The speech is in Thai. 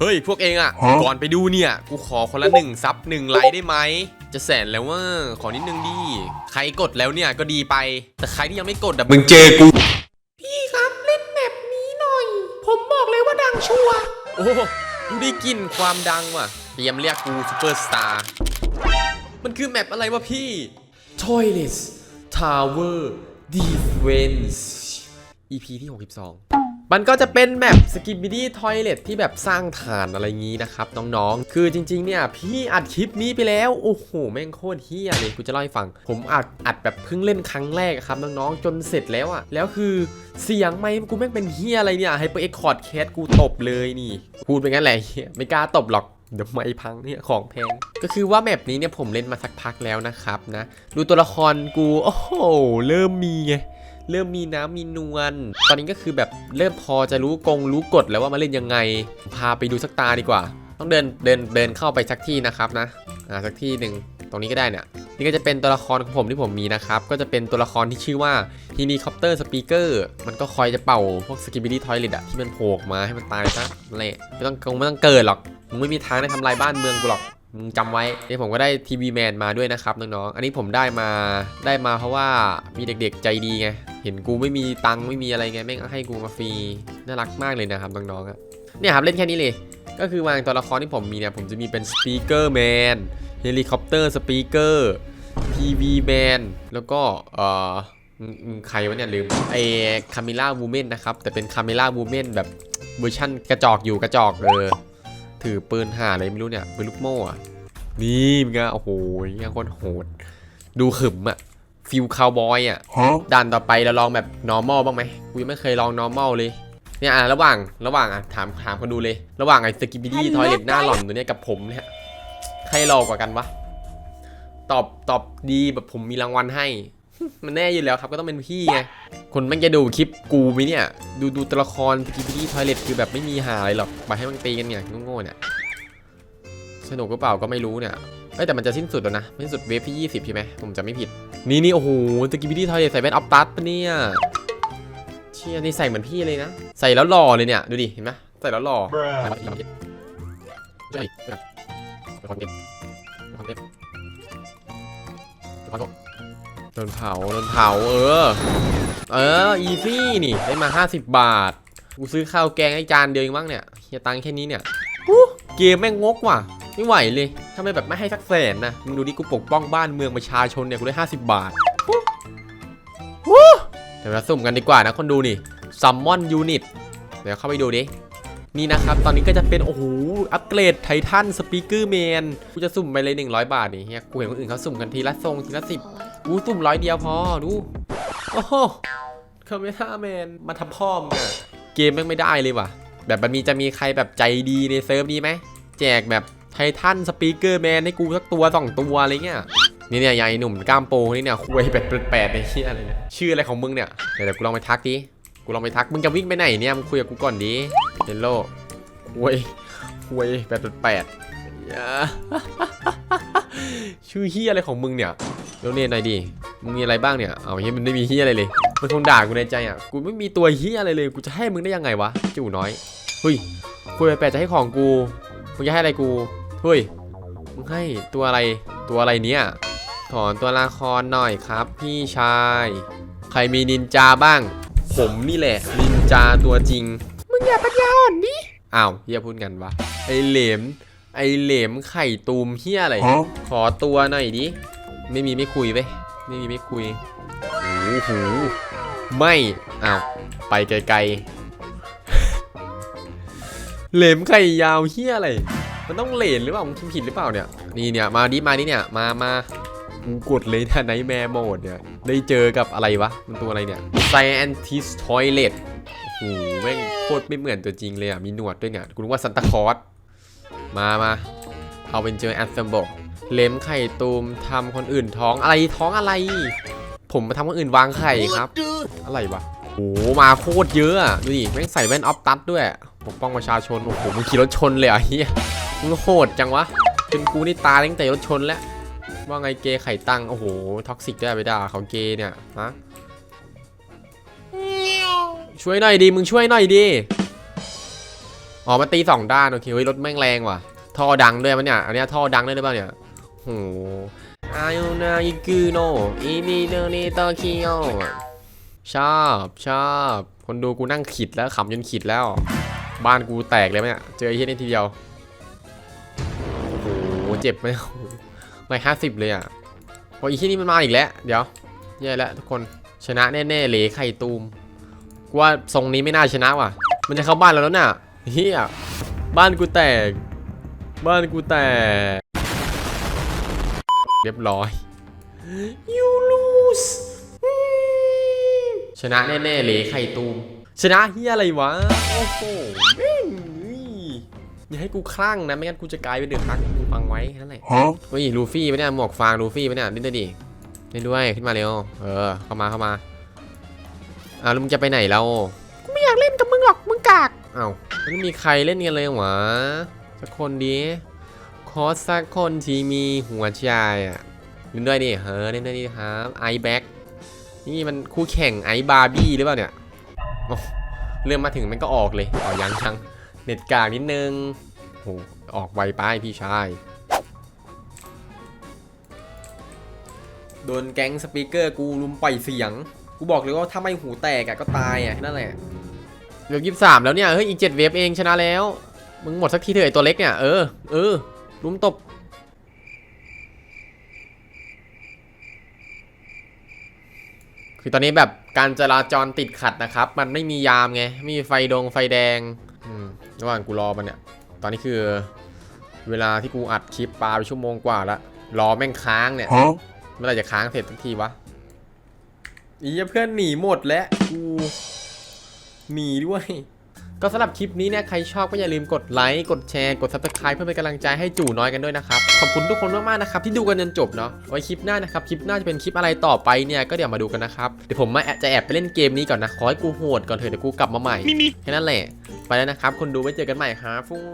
เฮ้ย พวกเองอะก่อนไปดูเนี่ย กูขอคนละหนึ่งซับหนึ่งไลค์ได้ไหม จะแสนแล้วว่า ขอนิดนึงดิ ใครกดแล้วเนี่ยก็ดีไป แต่ใครที่ยังไม่กดอะมึงเจอกู พี่ครับเล่นแบบนี้หน่อย ผมบอกเลยว่าดังชัวร์โอ้โหกูได้กลินความดังว่ะเตรียมเรียกกูซูเปอร์สตาร์ มันคือแมปอะไรวะพี่ Toilet Tower Defense EP ที่ 62 มันก็จะเป็นแมปสกิบ i ดี้ทอยเลทที่แบบสร้างฐานอะไรงี้นะครับน้องๆ คือจริงๆเนี่ยพี่อัดคลิปนี้ไปแล้ว โอ้โห แม่งโคตรเฮียเลยกูจะเล่าให้ฟัง ผมอัดอัดแบบเพิ่งเล่นครั้งแรกครับน้องๆ จนเสร็จแล้วอะแล้วคือเสียงไม่กูแม่งเป็นเฮียอะไรเนี่ยไฮเปอร์เอ็กคอร์ดแคสกูตบเลยนี่ พูดไปงั้นแหละเฮียไม่กล้าตบหรอกเดี๋ยวไม่พังเนี่ยของแพง ก็คือว่าแมปนี้เนี่ยผมเล่นมาสักพักแล้วนะครับนะ ดูตัวละครกู โอ้โห เริ่มมีไง เริ่มมีน้ำมีนวลตอนนี้ก็คือแบบเริ่มพอจะรู้กงรู้กฎแล้วว่ามาเล่นยังไง พาไปดูสักตาดีกว่า ต้องเดินเดินเดินเข้าไปสักที่นะครับนะอ่าสักที่หนึ่งตรงนี้ก็ได้เนี่ยนี่ก็จะเป็นตัวละครของผมที่ผมมีนะครับ ก็จะเป็นตัวละครที่ชื่อว่า h e l i c o p t e r Speaker มันก็คอยจะเป่าพวก Skibidi Toilet อะที่มันโผล่มาให้มันตายซะนั่นแหละไม่ต้องคงไม่ต้องเกิดหรอกมึงไม่มีทางได้ทำลายบ้านเมืองกูหรอก จำไว้นี่ผมก็ได้ทีวีแมนมาด้วยนะครับน้องๆ อันนี้ผมได้มาได้มาเพราะว่ามีเด็กๆใจดีไง เห็นกูไม่มีตังค์ไม่มีอะไรไงแม่งให้กูมาฟรีน่ารักมากเลยนะครับน้องๆอะเนี่ยครับเล่นแค่นี้เลย ก็คือวางตัวละครที่ผมมีเนี่ยผมจะมีเป็นสปีกเกอร์แมนเฮลิคอปเตอร์สปีกเกอร์ทีวีแมนแล้วก็เอ่อใครวะเนี่ยลืมไอ้คามิล่าวูแมนนะครับแต่เป็นคามิล่าวูแมนแบบเวอร์ชั่นกระจอกอยู่กระจอกเออ ถือปืนหาอะไรไม่รู้เนี่ยปืนลูกโม่อะนี่มึงอะโอ้โหยังคนโหด ดูขึมอะฟิลคาวบอยอะด่านต่อไปเราลองแบบ normal บ้างไหมกูยังไม่เคยลอง normal เลยเนี่ยอะระหว่างระหว่างอะถามถามคนดูเลย ระหว่างไอ้สกิบิดี้ทอยเล็ตหน้าหล่อนตัวเนี้ยกับผมเนี่ยใครรอกว่ากันวะตอบตอบดีแบบผมมีรางวัลให้ มันแน่อยู่แล้วครับก็ต้องเป็นพี่ไงคนม่งจะดูคลิปกูไหมเนี่ย ดูดูตัวละครสกิบิดี้ทอยเล็ตคือแบบไม่มีหาอะไรหรอกไปให้มันตีกันเนี่ยโง่ๆเนี่ยสนุกหรือเปล่าก็ไม่รู้เนี่ยเอ้แต่มันจะสิ้นสุดแล้วนะสิ้นสุดเวฟที่ 20 ใช่ไหมผมจะไม่ผิด นี่นี่โอ้โหสกิบิดี้ทอยเล็ตใส่แว่นออฟตัสปะเนี่ยเชี่ยนี่ใส่เหมือนพี่เลยนะ ใส่แล้วหล่อเลยเนี่ยดูดิเห็นไหมใส่แล้วหล่อใส่แล้วหล่อใช่แบบเป็นคนเด็บเป็นคนเด็บเป็นคน โดนเผาโดนเผาเออ เอออีซี่นี่ได้มา 50 บาท กูซื้อข้าวแกงให้จานเดียวเองมั้งเนี่ยเฮียตังค์แค่นี้เนี่ยอู้เกมแม่งงกว่ะ ไม่ไหวเลยทำไมแบบไม่ให้สักแสนนะมึงดูดิกูปกป้องบ้านเมืองประชาชนเนี่ยกูได้ 50 บาทเดี๋ยวเราสุ่มกันดีกว่านะคนดูนี่ซัมมอนยูนิต เดี๋ยวเข้าไปดูดิ นี่นะครับ ตอนนี้ก็จะเป็น โอ้โห อัปเกรดไททันสปีกเกอร์แมนกูจะสุ่มไปเลย 100 บาทนี่เฮียกูเห็นคนอื่นเขาสุ่มกันทีละทรงทีละสิบกูสุ่มร้อยเดียวพอ ดู โอ้โหคาเมล่าแมนมาทำพ่อมงอะเกมแม่งไม่ได้เลยว่ะ แบบมันมีจะมีใครแบบใจดีในเซิร์ฟนี้ไหม แจกแบบไททันสปีกเกอร์แมนให้กูสักตัวสองตัวอะไรเงี้ยนี่เนี่ยยายหนุ่มกล้ามโปนี่เนี่ยคุยแปดแปดในเชี่ยอะไรเนี่ยชื่ออะไรของมึงเนี่ยเดี๋ยวเดี๋ยวกูลองไปทักดิ กูลองไปทัก มึงจะวิ่งไปไหนเนี่ย มึงคุยกับกูก่อนดิเฮลโลคุยคุยแปดแปดชื่อเฮียอะไรของมึงเนี่ยเดี๋ยวเนี่ยหน่อยดิ มึงมีอะไรบ้างเนี่ย เอาเฮียมันไม่มีเฮียอะไรเลย มันคงด่ากูในใจอะ กูไม่มีตัวเฮียอะไรเลย กูจะให้มึงได้ยังไงวะจู่น้อย เฮ้ย คุยแปดจะให้ของกู มึงจะให้อะไรกู เฮ้ย มึงให้ตัวอะไร ตัวอะไรเนี่ย ถอนตัวละครหน่อยครับ พี่ชาย ใครมีนินจาบ้าง ผมนี่แหละนินจาตัวจริง มึงอย่าปัญญาอ่อนดิอ้าวเฮียพูดกันวะไอเหลม ไอเหลมไข่ตูมเฮียอะไร ขอตัวหน่อยดิ ไม่มีไม่คุยเว้ยไม่มีไม่คุยโอ้โหไม่อ้าวไปไกลๆ เหลมไข่ยาวเฮียอะไร มันต้องเหลนหรือเปล่ามึงคิดผิดหรือเปล่าเนี่ย นี่เนี่ยมาดิมาดิเนี่ย มามา กูกดเลยนะไนแมร์โหมดเนี่ย ได้เจอกับอะไรวะ มันตัวอะไรเนี่ย Scientist Toilet โอ้โหแม่งโคตรไม่เหมือนตัวจริงเลยอะ มีหนวดด้วยเนี่ยกูนึกว่าซันตาคลอสมามา เอาเป็นเจอแอสเซมบิลเล็มไข่ตูมทำคนอื่นท้องอะไรท้องอะไร ผมมาทำคนอื่นวางไข่ครับ อะไรวะโอ้มาโคตรเยอะดูดิแม่งใส่แว่นออฟตัดด้วยปกป้องประชาชน โอ้โหมึงขี่รถชนเลยอะเฮียมึงโหดจังวะเป็นกูนี่ตาตั้งแต่รถชนแล้ว ว่าไงเกย์ไข่ตังโอ้โหท็อกซิกได้ไปด่าเขาเกย์เนี่ยฮะช่วยหน่อยดิมึงช่วยหน่อยดิอ๋อมันตีสองด้านโอเคเฮ้ยรถแม่งแรงว่ะท่อดังด้วยมันเนี่ยอันนี้ท่อดังได้หรือเปล่าเนี่ยโหอายุนาอิกุโนอินิโนนิโตคิโอชอบชอบคนดูกูนั่งขิดแล้วขำจนขิดแล้ว บ้านกูแตกเลยไหมเนี่ยเจอไอ้เหี้ยนี่ทีเดียวโอ้โหเจ็บไหมโอ้โห ไม่ห้าสิบเลยอะโอ้ยไอ้ที่นี่มันมาอีกแล้ว เดี๋ยวแย่แล้วทุกคนชนะแน่ๆเหลไข่ตูมกูว่าทรงนี้ไม่น่าชนะว่ะ มันจะเข้าบ้านเราแล้วน่ะเฮียบ้านกูแตก บ้านกูแตก เรียบร้อย you lose ชนะแน่ๆเหลไข่ตูมชนะเฮียอะไรวะ โอ้โห อย่าให้กูคลั่งนะ ไม่งั้นกูจะกลายเป็นเดือดฮักมึงฟังไว้แค่นั่นแหละ Huh? เฮ้ยลูฟี่ปะเนี่ยหมวกฟางลูฟี่ปะเนี่ยเล่นด้วยดิเล่นด้วยขึ้นมาเร็ว เออ เข้ามาเข้ามาอ้าวแล้วมึงจะไปไหนเรากูไม่อยากเล่นกับมึงหรอก มึงกากอ้าวไม่มีใครเล่นกันเลยเหรอสักคนดิขอสักคนที่มีหัวใจอะเล่นด้วยดิเฮ้ยเล่นด้วยดิครับไอแบ็กนี่มันคู่แข่งไอบาร์บี้หรือเปล่าเนี่ยโอ้เริ่มมาถึงมันก็ออกเลยอ๋อยังยัง เน็ตกลางนิดนึงโหออกไวไปพี่ชาย โดนแก๊งสปีกเกอร์กูลุมปล่อยเสียง กูบอกเลยว่าถ้าไม่หูแตกอะก็ตายอะนั่นแหละเวฟยี่สามแล้วเนี่ย เฮ้ย อีกเจ็ดเวฟเองชนะแล้ว มึงหมดสักทีเถอะไอตัวเล็กเนี่ย เออ เออ ลุมตบคือตอนนี้แบบการจราจรติดขัดนะครับ มันไม่มียามไง ไม่มีไฟดงไฟแดง ระหว่างกูรอมันเนี่ย ตอนนี้คือ เวลาที่กูอัดคลิปปลาไปชั่วโมงกว่าแล้วรอแม่งค้างเนี่ย Huh? เมื่อไหรจะค้างเสร็จสักทีวะอีเพื่อนหนีหมดแล้วกูหนีด้วย ก็สำหรับคลิปนี้เนี่ยใครชอบก็อย่าลืมกดไลค์ กดแชร์ กด subscribe เพื่อเป็นกำลังใจให้จู่น้อยกันด้วยนะครับ ขอบคุณทุกคนมากๆนะครับที่ดูกันจนจบเนาะ ไว้คลิปหน้านะครับ คลิปหน้าจะเป็นคลิปอะไรต่อไปเนี่ยก็เดี๋ยวมาดูกันนะครับ เดี๋ยวผมมาแอบจะแอบไปเล่นเกมนี้ก่อนนะขอให้กูโหดก่อนเถอะเดี๋ยวกูกลับมาใหม่ Mimi. แค่นั้นแหละ ไปแล้วนะครับ คนดูไว้เจอกันใหม่ครับฟุ้ง